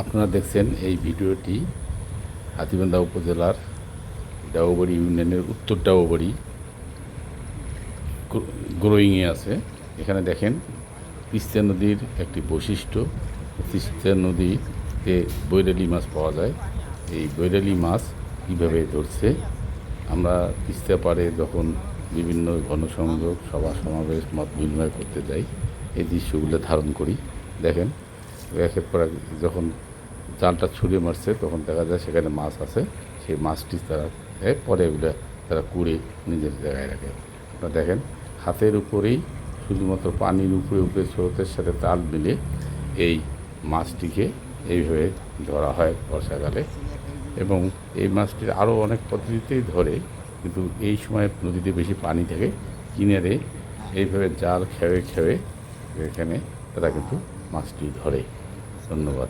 আপনারা দেখছেন এই ভিডিওটি হাতিবান্ধা উপজেলার ডাউবাড়ি ইউনিয়নের উত্তর ডাউবাড়ি গ্রোয়িংয়ে আছে। এখানে দেখেন তিস্তা নদীর একটি বৈশিষ্ট্য। তিস্তা নদীতে বৈরালি মাছ পাওয়া যায়। এই বৈরালি মাছ কীভাবে ধরছে? আমরা তিস্তা পাড়ে যখন বিভিন্ন গণসংযোগ সভা সমাবেশ মত বিনিময় করতে যাই, এই দৃশ্যগুলো ধারণ করি। দেখেন একের পর যখন জালটা ছুঁড়ে মারছে, তখন দেখা যায় সেখানে মাছ আছে। সেই মাছটি তারা পরে এগুলো তারা কুড়ে নিজের জায়গায় রাখে। আপনারা দেখেন, হাতের উপরেই, শুধুমাত্র পানির উপরে উপরে স্রোতের সাথে তাল মিলে এই মাছটিকে এইভাবে ধরা হয় বর্ষাকালে। এবং এই মাছটির আরও অনেক পদ্ধতিতেই ধরে, কিন্তু এই সময় নদীতে বেশি পানি থাকে। কিনারে এইভাবে জাল খেয়ে খেয়ে এখানে তারা কিন্তু মাছটি ধরে। ধন্যবাদ